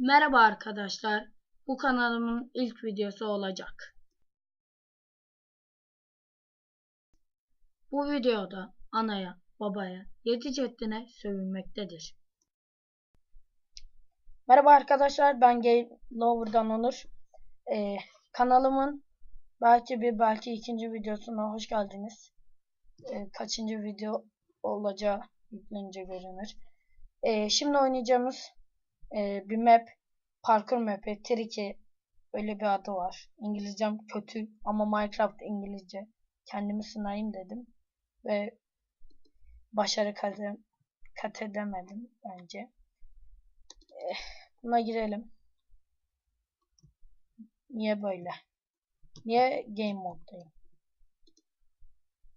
Merhaba arkadaşlar. Bu kanalımın ilk videosu olacak. Bu videoda anaya, babaya, yedi ceddine sövülmektedir. Merhaba arkadaşlar ben Game Lover'dan Onur. Ee, kanalımın belki bir belki ikinci videosuna hoş geldiniz. Ee, kaçıncı video olacağı yüklenince görünür. Ee, şimdi oynayacağımız e, bir map parkur map'i Tricky öyle bir adı var. İngilizcem kötü ama Minecraft İngilizce. Kendimi sınayım dedim ve başarı kat, kat edemedim bence. Eh, buna girelim. Niye böyle? Niye game moddayım?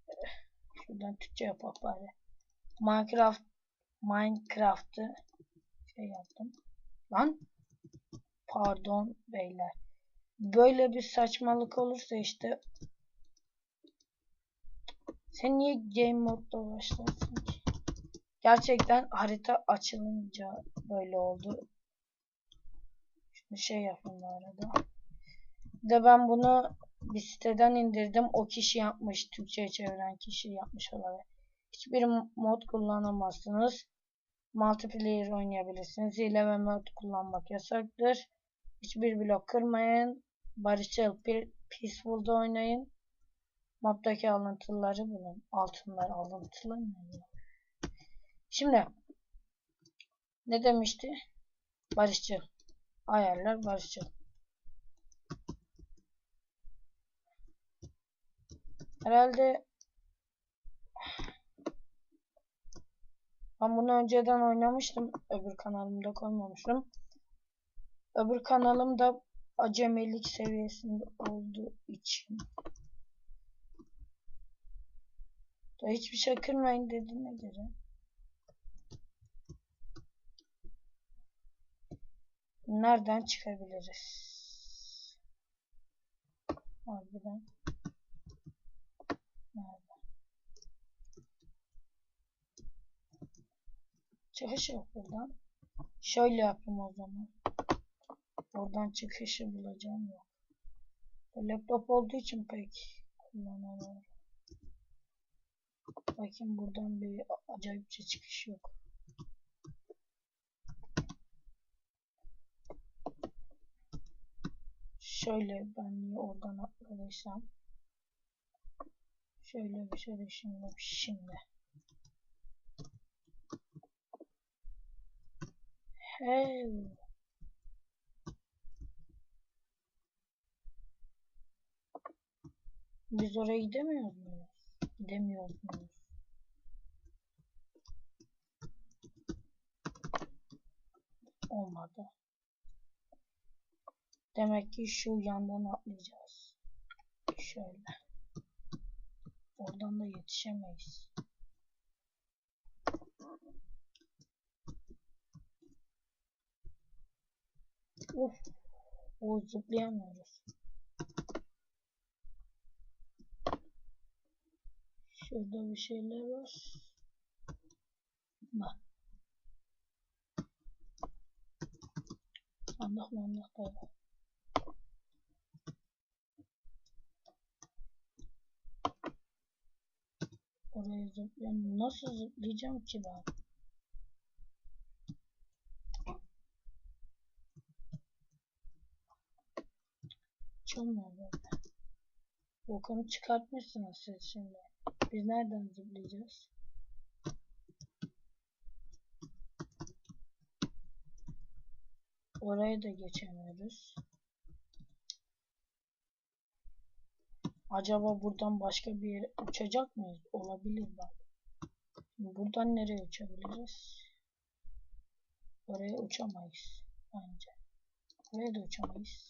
Eh, şuradan Türkçe yapalım bari. Minecraft Minecraft'ı şey yaptım. Lan pardon beyler. Böyle bir saçmalık olursa işte sen niye game modda başlarsın ki? Gerçekten harita açılınca böyle oldu. Şimdi şey yapayım bu arada. De ben bunu bir siteden indirdim. O kişi yapmış. Türkçe'ye çeviren kişi yapmış olabilir. Hiçbir mod kullanamazsınız. Multiplayer oynayabilirsiniz. Hile ve mod kullanmak yasaktır. Hiçbir blok kırmayın. Barışçıl, peaceful'da oynayın. Map'taki alıntıları bulun. Altınlar alıntılı? Şimdi ne demişti? Barışçıl. Ayarlar barışçıl. Herhalde ben bunu önceden oynamıştım. Öbür kanalımda koymamıştım. Öbür kanalım da acemilik seviyesinde olduğu için. Da hiçbir şey kırmayın dediğine göre. Nereden çıkabiliriz? Harbiden. Nerede? Çıkış yok buradan. Şöyle yapayım o zaman. Oradan çıkışı bulacağım yok. Laptop olduğu için pek kullanamıyorum. Bakayım buradan bir acayip bir çıkış yok. Şöyle ben oradan atladıysam. Şöyle bir şöyle şimdi şimdi. Hey. Biz oraya gidemiyoruz muyuz? Gidemiyoruz muyuz? Olmadı. Demek ki şu yandan atlayacağız. Şöyle. Oradan da yetişemeyiz. Uf. O zıplayamıyoruz. Şurada bir şeyler var. Bak. Mandık da var. Oraya zıplayayım. Nasıl zıplayacağım ki ben? Çalmıyor böyle. Bokunu çıkartmışsınız siz şimdi. Biz nereden zıplayacağız? Oraya da geçemiyoruz. Acaba buradan başka bir yere uçacak mıyız? Olabilir bak. Buradan nereye uçabiliriz? Oraya uçamayız bence. Oraya da uçamayız.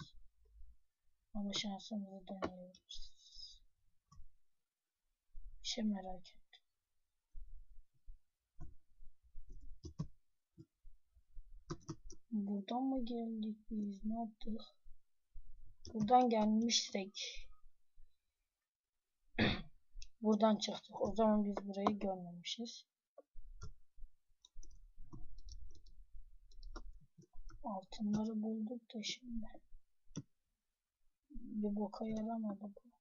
Ama şansımızı deneyebiliriz. Bir şey merak ettim. Buradan mı geldik biz? Ne yaptık? Buradan gelmiştik. Buradan çıktık. O zaman biz burayı görmemişiz. Altınları bulduk da şimdi. Bir boka yaramadı bu.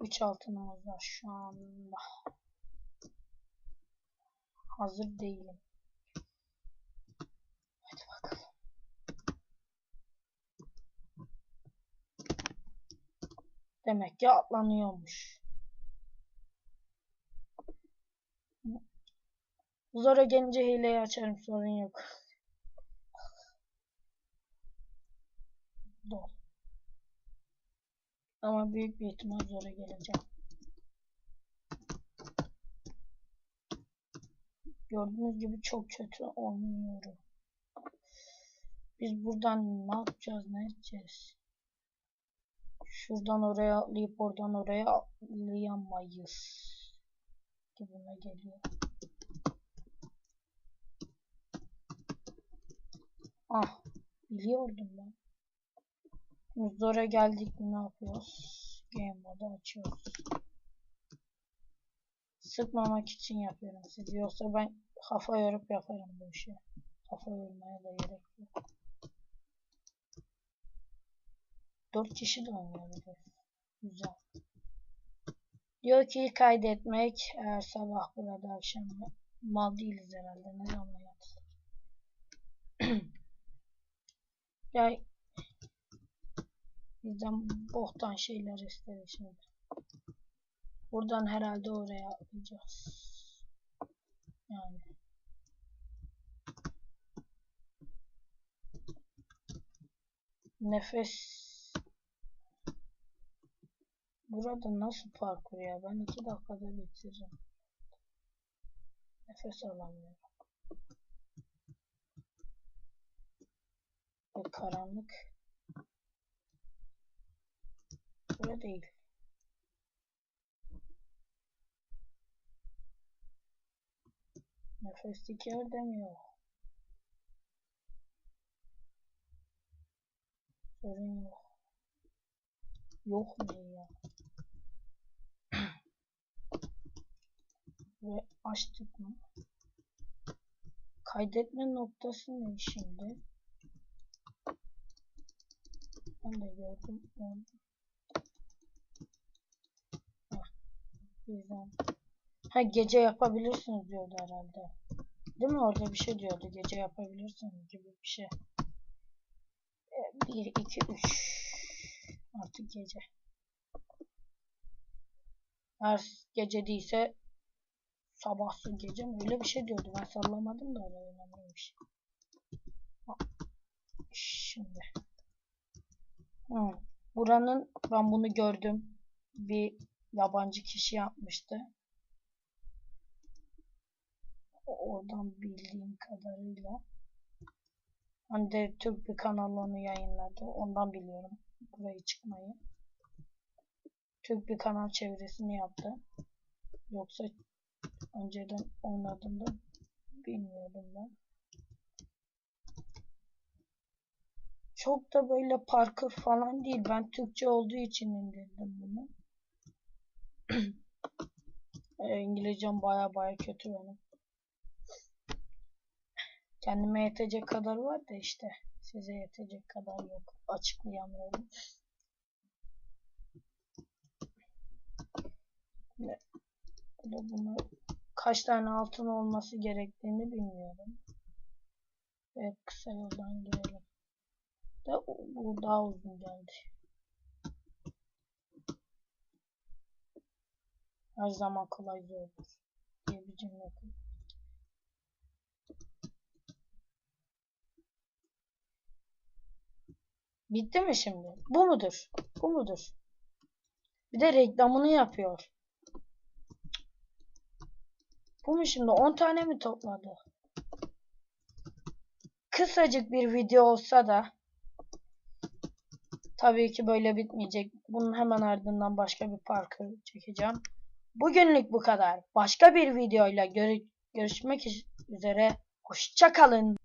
3 altınımız var şu anda. Hazır değilim. Hadi bakalım. Demek ki atlanıyormuş. Zora gelince hileyi açarım sorun yok. Dol. Ama büyük bir ihtimal zora geleceğim. Gördüğünüz gibi çok kötü oynuyorum. Biz buradan ne yapacağız, ne edeceğiz? Şuradan oraya atlayıp oradan oraya atlayamayız. Gibime geliyor. Ah, biliyordum ben. Zora geldik mi ne yapıyoruz? Game modu açıyoruz. Sıkmamak için yapıyorum sizi. Yoksa ben kafa yorup yaparım bu işi. Kafa yormaya da gerek yok. Dört kişi de oynayabiliriz. Güzel. Diyor ki kaydetmek eğer sabah burada akşam mal değiliz herhalde. Ne zaman yapsın? ya bizden boktan şeyler istedi şimdi. Buradan herhalde oraya atlayacağız. Yani. Nefes. Burada nasıl parkur ya? Ben iki dakikada bitiririm. Nefes alamıyorum. Ve karanlık. Burada değil. Nefeslik yer demiyor. Sorun yok. Yok ne ya? Ve açtık mı? Kaydetme noktası ne şimdi? Ben de gördüm. onu. Güzel. Ha gece yapabilirsiniz diyordu herhalde. Değil mi? Orada bir şey diyordu. Gece yapabilirsiniz gibi bir şey. 1, 2, 3. Artık gece. Her gece değilse sabahsı gece mi? Öyle bir şey diyordu. Ben sallamadım da öyle önemliymiş. Şimdi. Hı. Buranın ben bunu gördüm. Bir yabancı kişi yapmıştı. Oradan bildiğim kadarıyla. Hani de Türk bir kanal onu yayınladı. Ondan biliyorum burayı çıkmayı. Türk bir kanal çevirisini yaptı. Yoksa önceden oynadım da bilmiyordum ben. Çok da böyle parkur falan değil. Ben Türkçe olduğu için indirdim bunu. E, İngilizcem baya baya kötü benim. Kendime yetecek kadar var da işte size yetecek kadar yok. Açıklayamıyorum. Ve bunu kaç tane altın olması gerektiğini bilmiyorum. Ve kısa yoldan girelim. De bu daha uzun geldi. Her zaman kolay zordur diye bir cümle kur. Bitti mi şimdi? Bu mudur? Bu mudur? Bir de reklamını yapıyor. Bu mu şimdi? 10 tane mi topladı? Kısacık bir video olsa da tabii ki böyle bitmeyecek. Bunun hemen ardından başka bir parkur çekeceğim. Bugünlük bu kadar. Başka bir videoyla görü görüşmek üzere. Hoşçakalın.